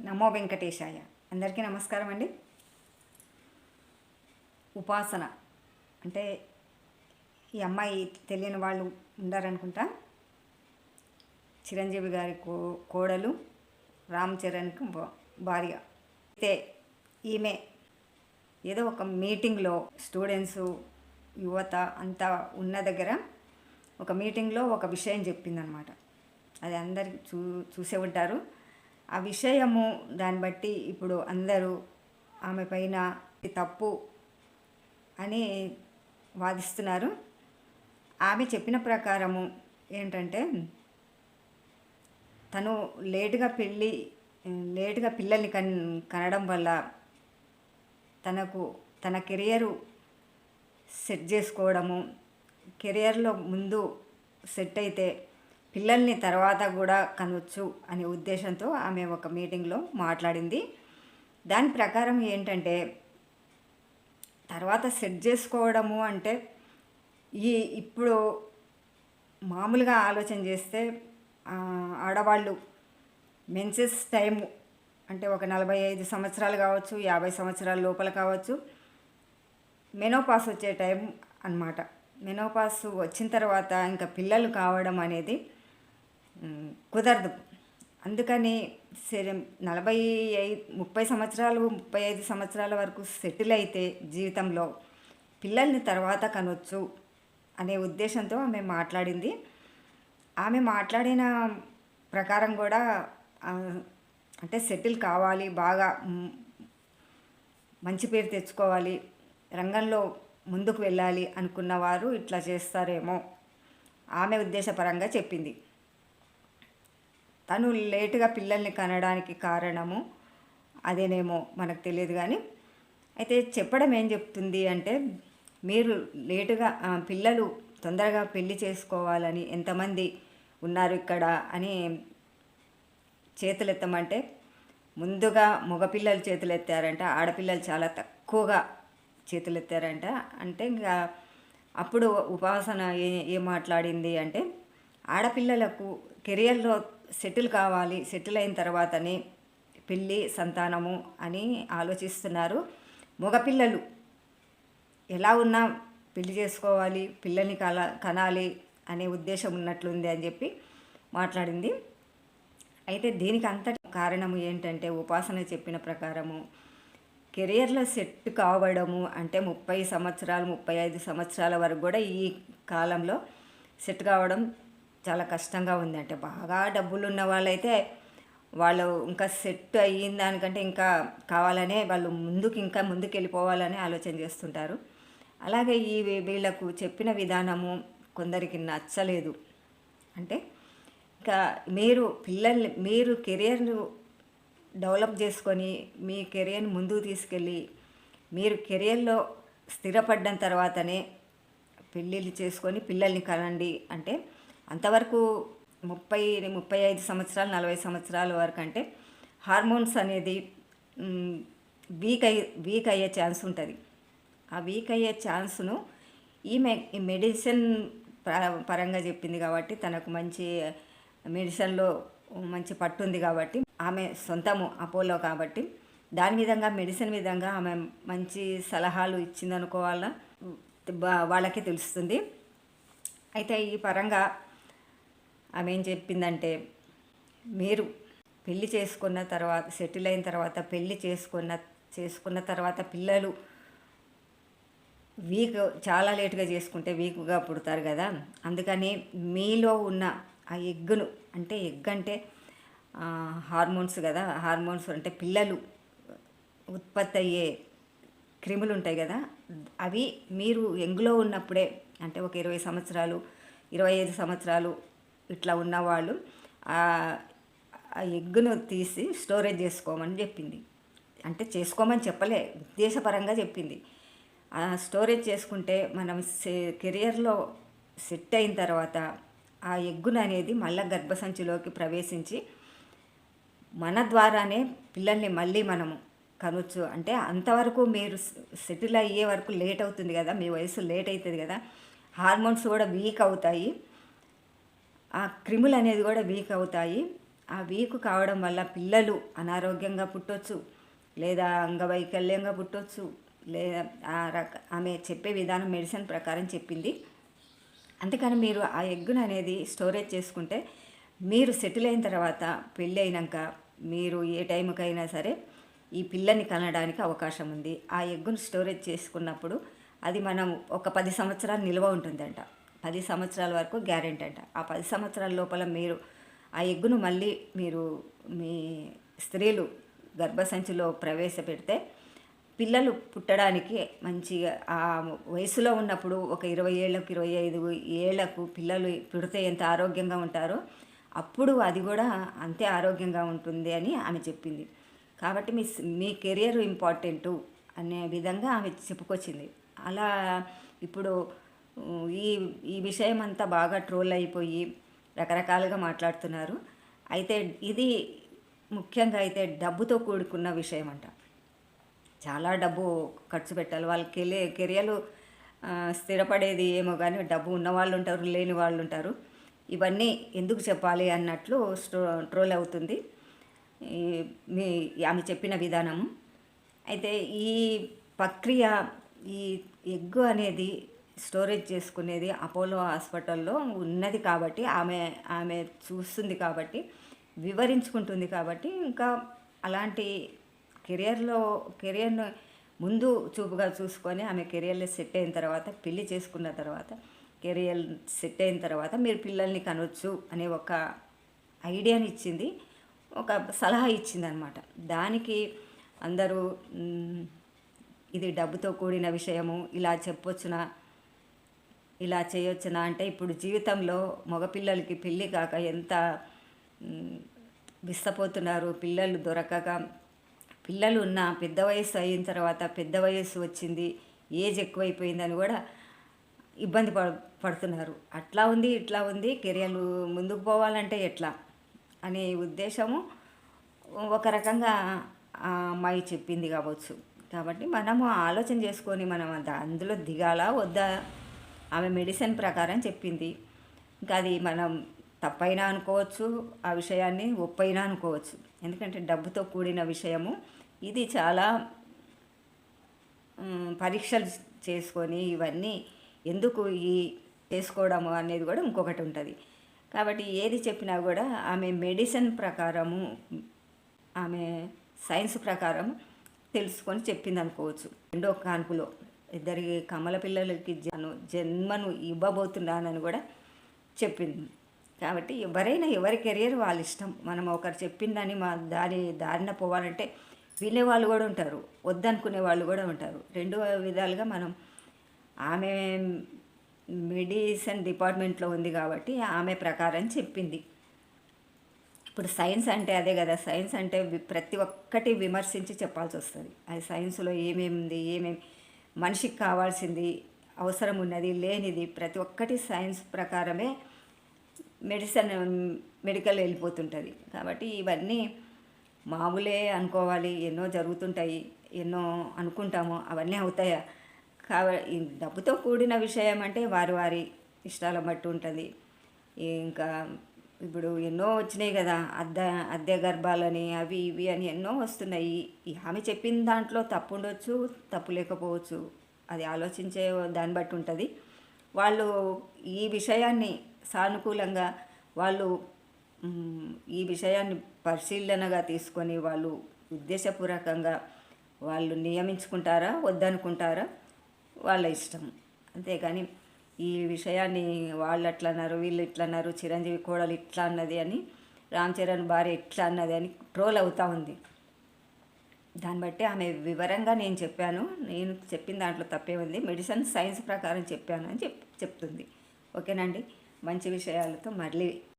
నమో వెంకటేశాయ. అందరికీ నమస్కారం అండి. ఉపాసన అంటే ఈ అమ్మాయి తెలియని వాళ్ళు ఉండారనుకుంటా. చిరంజీవి గారి కో కోడలు రామ్ చరణ్కి భా- భార్య. అయితే ఈమె ఏదో ఒక మీటింగ్లో స్టూడెంట్స్ యువత అంతా ఉన్న దగ్గర ఒక మీటింగ్లో ఒక విషయం చెప్పిందనమాట. అది అందరికి చూ చూసే ఉంటారు. ఆ విషయము దాన్ని బట్టి ఇప్పుడు అందరూ ఆమె పైన తప్పు అని వాదిస్తున్నారు. ఆమె చెప్పిన ప్రకారము ఏంటంటే తను లేటుగా పెళ్ళి లేటుగా పిల్లల్ని కన్ కనడం వల్ల తనకు తన కెరియరు సెట్ చేసుకోవడము కెరియర్లో ముందు సెట్ అయితే పిల్లల్ని తర్వాత కూడా కనవచ్చు అనే ఉద్దేశంతో ఆమె ఒక మీటింగ్లో మాట్లాడింది. దాని ప్రకారం ఏంటంటే తర్వాత సెట్ చేసుకోవడము అంటే ఈ ఇప్పుడు మామూలుగా ఆలోచన చేస్తే ఆడవాళ్ళు మెన్సెస్ టైం అంటే ఒక నలభై ఐదు సంవత్సరాలు కావచ్చు యాభై సంవత్సరాల లోపల కావచ్చు మెనోపాస్ వచ్చే టైం అన్నమాట. మెనోపాస్ వచ్చిన తర్వాత ఇంకా పిల్లలు కావడం అనేది కుదరదు. అందుకని సరే నలభై ఐదు ముప్పై సంవత్సరాలు ముప్పై ఐదు సంవత్సరాల వరకు సెటిల్ అయితే జీవితంలో పిల్లల్ని తర్వాత కనొచ్చు అనే ఉద్దేశంతో ఆమె మాట్లాడింది. ఆమె మాట్లాడిన ప్రకారం కూడా అంటే సెటిల్ కావాలి బాగా మంచి పేరు తెచ్చుకోవాలి రంగంలో ముందుకు వెళ్ళాలి అనుకున్న వారు ఇట్లా చేస్తారేమో ఆమె ఉద్దేశపరంగా చెప్పింది. తను లేటుగా పిల్లల్ని కనడానికి కారణము అదేనేమో మనకు తెలియదు కానీ అయితే చెప్పడం ఏం చెప్తుంది అంటే మీరు లేటుగా పిల్లలు తొందరగా పెళ్ళి చేసుకోవాలని ఎంతమంది ఉన్నారు ఇక్కడ అని చేతులెత్తమంటే ముందుగా మగపిల్లలు చేతులెత్తారంట ఆడపిల్లలు చాలా తక్కువగా చేతులెత్తారంట. అంటే ఇంకా అప్పుడు ఉపాసన ఏ ఏం మాట్లాడింది అంటే ఆడపిల్లలకు కెరియర్లో సెటిల్ కావాలి సెటిల్ అయిన తర్వాతనే పెళ్ళి సంతానము అని ఆలోచిస్తున్నారు. మగపిల్లలు ఎలా ఉన్నా పెళ్ళి చేసుకోవాలి పిల్లల్ని కల కనాలి అనే ఉద్దేశం ఉన్నట్లుంది అని చెప్పి మాట్లాడింది. అయితే దీనికి అంతటి కారణము ఏంటంటే ఉపాసన చెప్పిన ప్రకారము కెరియర్లో సెట్ కావడము అంటే ముప్పై సంవత్సరాలు ముప్పై ఐదు సంవత్సరాల వరకు కూడా ఈ కాలంలో సెట్ కావడం చాలా కష్టంగా ఉంది అంటే బాగా డబ్బులు ఉన్న వాళ్ళైతే వాళ్ళు ఇంకా సెట్ అయ్యిన దానికంటే ఇంకా కావాలనే వాళ్ళు ముందుకు ఇంకా ముందుకు వెళ్ళిపోవాలని ఆలోచన చేస్తుంటారు. అలాగే ఈ వీళ్ళకు చెప్పిన విధానము కొందరికి నచ్చలేదు. అంటే ఇంకా మీరు పిల్లల్ని మీరు కెరియర్ను డెవలప్ చేసుకొని మీ కెరియర్ని ముందుకు తీసుకెళ్ళి మీరు కెరియర్లో స్థిరపడ్డ తర్వాతనే పెళ్ళిళ్ళు చేసుకొని పిల్లల్ని కనండి. అంటే అంతవరకు ముప్పై ముప్పై ఐదు సంవత్సరాలు నలభై సంవత్సరాల వరకు అంటే హార్మోన్స్ అనేది వీక్ అయ్యే వీక్ అయ్యే ఛాన్స్ ఉంటుంది. ఆ వీక్ అయ్యే ఛాన్స్ను ఈమె ఈ మెడిసిన్ ప- పరంగా చెప్పింది కాబట్టి తనకు మంచి మెడిసిన్లో మంచి పట్టు ఉంది కాబట్టి ఆమె సొంతము అపోలో కాబట్టి దాని విధంగా మెడిసిన్ విధంగా ఆమె మంచి సలహాలు ఇచ్చిందనుకోవాలా వాళ్ళకి తెలుస్తుంది. అయితే ఈ పరంగా ఆమె ఏం చెప్పిందంటే మీరు పెళ్ళి చేసుకున్న తర్వాత సెటిల్ అయిన తర్వాత పెళ్ళి చేసుకున్న చేసుకున్న తర్వాత పిల్లలు వీక్ చాలా లేటుగా చేసుకుంటే వీక్గా పుడతారు కదా. అందుకని మీలో ఉన్న ఆ ఎగ్గును అంటే ఎగ్ అంటే హార్మోన్స్ కదా. హార్మోన్స్ అంటే పిల్లలు ఉత్పత్తి అయ్యే క్రిములు ఉంటాయి కదా. అవి మీరు ఎంగులో ఉన్నప్పుడే అంటే ఒక ఇరవై సంవత్సరాలు ఇరవై ఐదు సంవత్సరాలు ఇట్లా ఉన్నవాళ్ళు ఆ ఎగ్గును తీసి స్టోరేజ్ చేసుకోమని చెప్పింది. అంటే చేసుకోమని చెప్పలే ఉద్దేశపరంగా చెప్పింది. ఆ స్టోరేజ్ చేసుకుంటే మనం సె- కెరియర్లో సెట్ అయిన తర్వాత ఆ ఎగ్గును అనేది మళ్ళీ గర్భసంచిలోకి ప్రవేశించి మన ద్వారానే పిల్లల్ని మళ్ళీ మనము కనొచ్చు. అంటే అంతవరకు మీరు సెటిల్ అయ్యే వరకు లేట్ అవుతుంది కదా మీ వయసు లేట్ అవుతుంది కదా హార్మోన్స్ కూడా వీక్ అవుతాయి. ఆ క్రిములు అనేది కూడా వీక్ అవుతాయి. ఆ వీక్ కావడం వల్ల పిల్లలు అనారోగ్యంగా పుట్టొచ్చు లేదా అంగవైకల్యంగా పుట్టొచ్చు లేదా ఆ రక ఆమె చెప్పే విధానం మెడిసిన్ ప్రకారం చెప్పింది. అందుకని మీరు ఆ ఎగ్గును అనేది స్టోరేజ్ చేసుకుంటే మీరు సెటిల్ అయిన తర్వాత పెళ్ళి అయినాక మీరు ఏ టైంకైనా సరే ఈ పిల్లని కనడానికి అవకాశం ఉంది. ఆ ఎగ్గును స్టోరేజ్ చేసుకున్నప్పుడు అది మనం ఒక పది సంవత్సరాలు నిల్వ ఉంటుందంట. పది సంవత్సరాల వరకు గ్యారెంటీ అంట. ఆ పది సంవత్సరాల లోపల మీరు ఆ ఎగ్గును మళ్ళీ మీరు మీ స్త్రీలు గర్భసంచిలో ప్రవేశపెడితే పిల్లలు పుట్టడానికి మంచిగా ఆ వయసులో ఉన్నప్పుడు ఒక ఇరవై ఏళ్ళకు ఇరవై ఐదు ఏళ్ళకు పిల్లలు పుడితే ఎంత ఆరోగ్యంగా ఉంటారో అప్పుడు అది కూడా అంతే ఆరోగ్యంగా ఉంటుంది అని ఆమె చెప్పింది. కాబట్టి మీ మీ కెరియర్ ఇంపార్టెంటు అనే విధంగా ఆమె చెప్పుకొచ్చింది. అలా ఇప్పుడు ఈ ఈ విషయం అంతా బాగా ట్రోల్ అయిపోయి రకరకాలుగా మాట్లాడుతున్నారు. అయితే ఇది ముఖ్యంగా అయితే డబ్బుతో కూడుకున్న విషయం అంట చాలా డబ్బు ఖర్చు పెట్టాలి. వాళ్ళ వెళ్ళే కెరియర్లు స్థిరపడేది ఏమో కానీ డబ్బు ఉన్న వాళ్ళు ఉంటారు లేని వాళ్ళు ఉంటారు. ఇవన్నీ ఎందుకు చెప్పాలి అన్నట్లు ట్రోల్ అవుతుంది. మీ ఆమె చెప్పిన విధానము. అయితే ఈ ప్రక్రియ ఈ ఎగ్గు అనేది స్టోరేజ్ చేసుకునేది అపోలో హాస్పిటల్లో ఉన్నది కాబట్టి ఆమె ఆమె చూస్తుంది కాబట్టి వివరించుకుంటుంది కాబట్టి ఇంకా అలాంటి కెరియర్లో కెరియర్ను ముందు చూపుగా చూసుకొని ఆమె కెరియర్లో సెట్ అయిన తర్వాత పెళ్ళి చేసుకున్న తర్వాత కెరియర్ సెట్ అయిన తర్వాత మీరు పిల్లల్ని కనవచ్చు అనే ఒక ఐడియాని ఇచ్చింది. ఒక సలహా ఇచ్చింది అనమాట దానికి అందరూ ఇది డబ్బుతో కూడిన విషయము ఇలా చెప్పొచ్చునా? ఇలా చేయొచ్చునా? అంటే ఇప్పుడు జీవితంలో మగపిల్లలకి పెళ్ళి కాక ఎంత విస్తపోతున్నారు. పిల్లలు దొరకక పిల్లలు ఉన్న పెద్ద వయసు అయిన తర్వాత పెద్ద వయసు వచ్చింది ఏజ్ ఎక్కువైపోయిందని కూడా ఇబ్బంది పడ పడుతున్నారు. అట్లా ఉంది ఇట్లా ఉంది కెరియర్లు ముందుకు పోవాలంటే ఎట్లా? అనే ఉద్దేశము ఒక రకంగా ఆ అమ్మాయి చెప్పింది కావచ్చు. కాబట్టి మనము ఆలోచన చేసుకొని మనం అందులో దిగాలా వద్దా? ఆమె మెడిసిన్ ప్రకారం చెప్పింది. ఇంకా అది మనం తప్పైనా అనుకోవచ్చు ఆ విషయాన్ని ఒప్పైనా అనుకోవచ్చు. ఎందుకంటే డబ్బుతో కూడిన విషయము. ఇది చాలా పరీక్షలు చేసుకొని ఇవన్నీ ఎందుకు ఈ చేసుకోవడము అనేది కూడా ఇంకొకటి ఉంటుంది. కాబట్టి ఏది చెప్పినా కూడా ఆమె మెడిసిన్ ప్రకారము ఆమె సైన్స్ ప్రకారం తెలుసుకొని చెప్పింది అనుకోవచ్చు రెండో కాన్పులో. ఇద్దరి కమల పిల్లలకి జను జన్మను ఇవ్వబోతున్నానని కూడా చెప్పింది. కాబట్టి ఎవరైనా ఎవరి కెరియర్ వాళ్ళ ఇష్టం. మనం ఒకరు చెప్పిందని మా దారి దారిన పోవాలంటే వినే వాళ్ళు కూడా ఉంటారు. వద్దనుకునే వాళ్ళు కూడా ఉంటారు. రెండు విధాలుగా మనం ఆమె మెడిసిన్ డిపార్ట్మెంట్లో ఉంది కాబట్టి ఆమె ప్రకారం చెప్పింది. ఇప్పుడు సైన్స్ అంటే అదే కదా. సైన్స్ అంటే ప్రతి ఒక్కటి విమర్శించి చెప్పాల్సి వస్తుంది అది సైన్స్లో ఏమేమి ఉంది ఏమేమి మనిషికి కావాల్సింది అవసరం ఉన్నది లేనిది ప్రతి ఒక్కటి సైన్స్ ప్రకారమే మెడిసిన్ మెడికల్ వెళ్ళిపోతుంటుంది. కాబట్టి ఇవన్నీ మామూలే అనుకోవాలి. ఎన్నో జరుగుతుంటాయి ఎన్నో అనుకుంటాము అవన్నీ అవుతాయా? కాబట్టి డబ్బుతో కూడిన విషయం అంటే వారి వారి ఇష్టాల బట్టి ఉంటుంది. ఇంకా ఇప్పుడు ఎన్నో వచ్చినాయి కదా అద్దె అద్దె గర్భాలని అవి ఇవి అని ఎన్నో వస్తున్నాయి. ఆమె చెప్పిన దాంట్లో తప్పు ఉండొచ్చు తప్పు లేకపోవచ్చు అది ఆలోచించే దాన్ని బట్టి ఉంటుంది. వాళ్ళు ఈ విషయాన్ని సానుకూలంగా వాళ్ళు ఈ విషయాన్ని పరిశీలనగా తీసుకొని వాళ్ళు ఉద్దేశపూర్వకంగా వాళ్ళు నియమించుకుంటారా వద్దనుకుంటారా వాళ్ళ ఇష్టం. అంతేగాని ఈ విషయాన్ని వాళ్ళు అట్లా అన్నారు వీళ్ళు ఇట్లా అన్నారు చిరంజీవి కోడలు ఇట్లా అన్నది అని రామ్ చరణ్ భార్య ఇట్లా అన్నది అని ట్రోల్ అవుతూ ఉంది. దాన్ని బట్టి ఆమె వివరంగా నేను చెప్పాను. నేను చెప్పిన దాంట్లో తప్పే ఉంది మెడిసిన్ సైన్స్ ప్రకారం చెప్పాను అని చెప్ చెప్తుంది. ఓకేనండి మంచి విషయాలతో మళ్ళీ